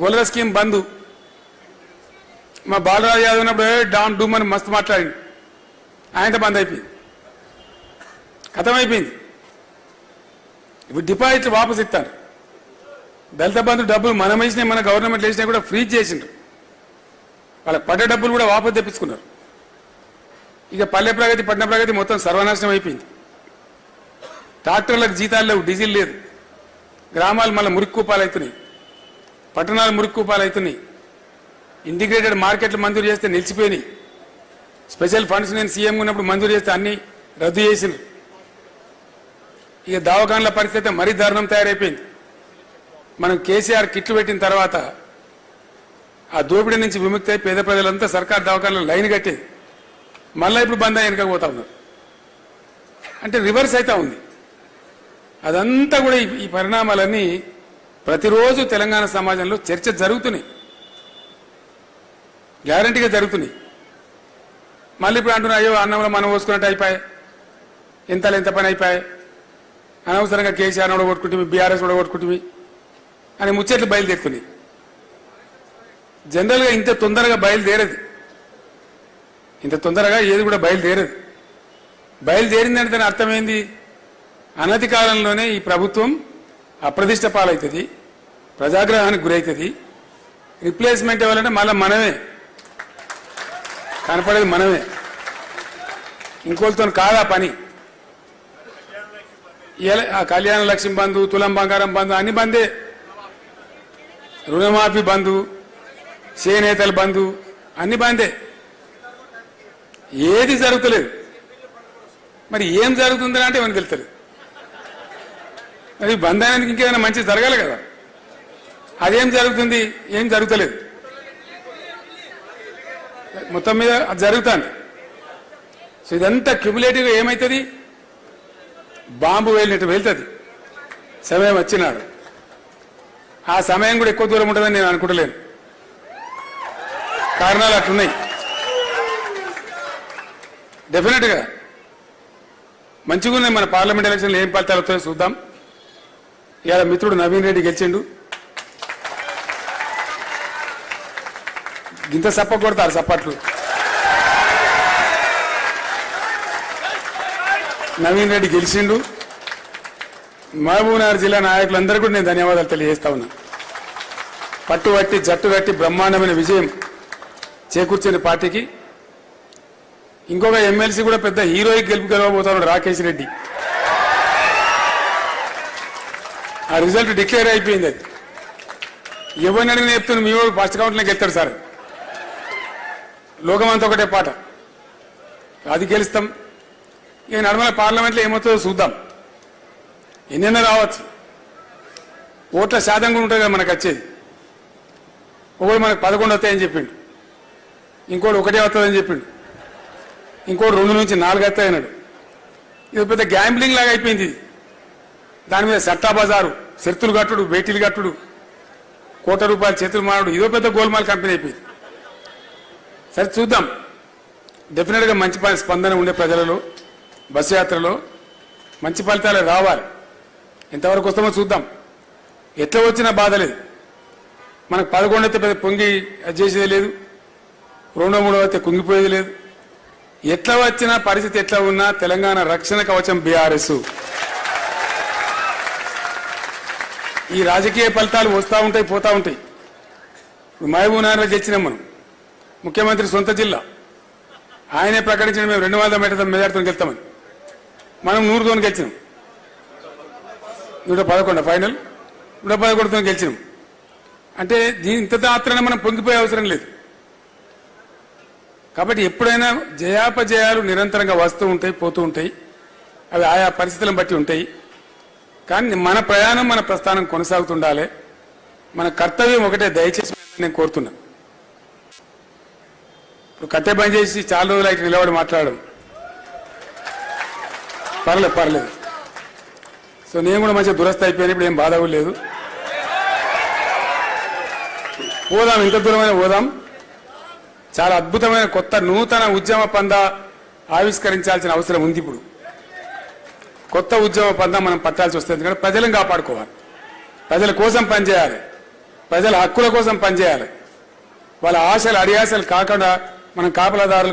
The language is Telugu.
గొల్లల స్కీమ్ బంధు మా బాలరాజు యాదవ్ ఉన్నప్పుడు డామ్ డూమ్ అని మస్తు మాట్లాడింది ఆయనతో బంద్ అయిపోయింది. అయిపోయింది ఇప్పుడు డిపాజిట్లు వాపసు ఇస్తారు దళిత బంధు డబ్బులు మన వేసినా మన గవర్నమెంట్ వేసినా కూడా ఫ్రీజ్ చేసిండ్రు. వాళ్ళ పడ్డ డబ్బులు కూడా వాపసు తెప్పించుకున్నారు. ఇక పల్లె ప్రగతి పట్టణ ప్రగతి మొత్తం సర్వనాశనం అయిపోయింది. ట్రాక్టర్లకు జీతాలు లేవు డీజిల్ లేదు. గ్రామాలు మళ్ళీ మురికి కూపాలు అవుతున్నాయి పట్టణాలు మురికి కూపాలు అవుతున్నాయి ఇంటిగ్రేటెడ్ మార్కెట్లు మంజూరు చేస్తే నిలిచిపోయినాయి. స్పెషల్ ఫండ్స్ నేను సీఎం ఉన్నప్పుడు మంజూరు చేస్తే అన్ని రద్దు చేసిన ఇక దవాఖాన్ల పరిస్థితి మరీ దారుణం తయారైపోయింది. మనం కేసీఆర్ కిట్లు పెట్టిన తర్వాత ఆ దోపిడీ నుంచి విముక్తి అయి పేద ప్రజలంతా సర్కార్ దవాఖాన్లో లైన్ కట్టేది. మళ్ళీ ఇప్పుడు బంద్ అయ్యి వెనకపోతా ఉన్నారు. అంటే రివర్స్ అవుతా ఉంది. అదంతా కూడా ఈ- ఈ పరిణామాలన్నీ ప్రతిరోజు తెలంగాణ సమాజంలో చర్చ జరుగుతున్నాయి. గ్యారంటీగా జరుగుతున్నాయి. మళ్ళీ ఇప్పుడు అంటున్నా అయ్యో అన్నంలో మనం పోసుకున్నట్టు అయిపోయాయి. ఇంతలు ఎంత పని అయిపోయాయి. అనవసరంగా కేసీఆర్ కూడా బీఆర్ఎస్ కూడా అని ముచ్చట్లు బయలుదేరుతున్నాయి. జనరల్గా ఇంత తొందరగా బయలుదేరదు. ఇంత తొందరగా ఏది కూడా బయలుదేరదు. బయలుదేరిందంటే దాని అర్థమైంది అనతి కాలంలోనే ఈ ప్రభుత్వం అప్రతిష్ట పాలవుతుంది ప్రజాగ్రహానికి గురవుతుంది రిప్లేస్మెంట్ ఇవ్వాలంటే మళ్ళీ మనమే. కనపడేది మనమే. ఇంకోళ్ళతో కాదా పని. ఆ కళ్యాణ లక్ష్మి బంధు తులం బంగారం బంధు అన్ని బందే. రుణమాఫీ బంధు చేనేతల బంధు అన్ని బందే. ఏది జరుగుతలేదు. మరి ఏం జరుగుతుందని అంటే మనకు తెలుతలేదు అది బంద్ అయినందుకు ఇంకేదైనా మంచి జరగాలి కదా. అదేం జరుగుతుంది? ఏం జరుగుతలేదు. మొత్తం మీద అది జరుగుతుంది. సో ఇదంతా క్యుములేటివ్గా ఏమవుతుంది బాంబు వెళ్ళినట్టు వెళ్తుంది. సమయం వచ్చినాడు ఆ సమయం కూడా ఎక్కువ దూరం ఉంటుందని నేను అనుకుంటలేను. కారణాలు అట్లున్నాయి. డెఫినెట్గా మంచిగా ఉన్నాయి మన పార్లమెంట్ ఎలక్షన్లు ఏం ఫలితాలు వస్తాయో చూద్దాం. ఇవాళ మిత్రుడు నవీన్ రెడ్డి గెలిచిండు. గింత సప్ప కొడతారు సప్పట్లు. నవీన్ రెడ్డి గెలిచిండు. మహబూబ్నగర్ జిల్లా నాయకులందరూ కూడా నేను ధన్యవాదాలు తెలియజేస్తా ఉన్నా. పట్టుబట్టి జట్టు కట్టి బ్రహ్మాండమైన విజయం చేకూర్చిన పార్టీకి. ఇంకొక ఎమ్మెల్సీ కూడా పెద్ద హీరోయిక్ గెలుపు గెలవబోతున్నాడు రాకేష్ రెడ్డి. ఆ రిజల్ట్ డిక్లేర్ అయిపోయింది అది. ఎవరిని అడిగిన చెప్తున్నా మీ వాడు ఫస్ట్ కౌంట్లోకి ఎత్తాడు సార్. లోకమంతా ఒకటే పాట. అది గెలుస్తాం. ఇక నడమల పార్లమెంట్లో ఏమవుతుందో చూద్దాం. ఎన్నెన్నో రావచ్చు. ఓట్ల శాతం కూడా ఉంటుంది కదా మనకు వచ్చేది. ఒకడు మనకు పదకొండు వస్తాయని చెప్పిండు. ఇంకోటి ఒకటే వస్తుందని చెప్పిండు. ఇంకోటి రెండు నుంచి నాలుగు వస్తాయన్నాడు. ఇది పెద్ద గ్యాంబ్లింగ్ లాగా అయిపోయింది ఇది. దాని మీద సట్టా బజారు శర్తులు కట్టుడు బేటీలు కట్టుడు కోట రూపాయలు చేతులు మారుడు. ఇదో పెద్ద గోల్మాల్ కంపెనీ అయిపోయింది. సరే చూద్దాం. డెఫినెట్గా మంచి స్పందన ఉండే ప్రజలలో బస్సు యాత్రలో మంచి ఫలితాలు రావాలి. ఎంతవరకు వస్తామో చూద్దాం. ఎట్లా వచ్చినా బాధ లేదు. మనకు పదకొండు అయితే పెద్ద పొంగి అది చేసేది లేదు. రెండో మూడో అయితే కుంగిపోయేది లేదు. ఎట్లా వచ్చినా పరిస్థితి ఎట్లా ఉన్నా తెలంగాణ రక్షణ కవచం బీఆర్ఎస్. ఈ రాజకీయ ఫలితాలు వస్తూ ఉంటాయి పోతూ ఉంటాయి. ఇప్పుడు మహబూబ్ గెలిచినాం మనం. ముఖ్యమంత్రి సొంత జిల్లా. ఆయనే ప్రకటించిన మేము రెండు వందల మీటర్ల మెజార్టీతో గెలుతామని. మనం నూరుతో గెలిచినాం. నూట పదకొండు ఫైనల్ నూట పదకొండుతో గెలిచినాం. అంటే దీని ఇంత మనం పొంగిపోయే అవసరం లేదు. కాబట్టి ఎప్పుడైనా జయాపజయాలు నిరంతరంగా వస్తూ ఉంటాయి పోతూ ఉంటాయి. అవి ఆయా పరిస్థితులను బట్టి ఉంటాయి. కానీ మన ప్రయాణం మన ప్రస్థానం కొనసాగుతుండాలి. మన కర్తవ్యం ఒకటే దయచేసి నేను కోరుతున్నా. ఇప్పుడు కట్టె పని చేసి చాలా రోజులు అయితే నిలబడి మాట్లాడడం. పర్లేదు పర్లేదు. సో నేను కూడా మంచిగా దురస్థ అయిపోయాను ఇప్పుడు ఏం బాధ లేదు. పోదాం ఇంత దూరమైన పోదాం. చాలా అద్భుతమైన కొత్త నూతన ఉద్యమ పంద ఆవిష్కరించాల్సిన అవసరం ఉంది ఇప్పుడు. కొత్త ఉద్యమ పంద మనం పట్టాల్సి వస్తుంది. ఎందుకంటే ప్రజలను కాపాడుకోవాలి. ప్రజల కోసం పనిచేయాలి. ప్రజల హక్కుల కోసం పనిచేయాలి. వాళ్ళ ఆశలు అడియాశలు కాకుండా మనం కాపలాదారులుగా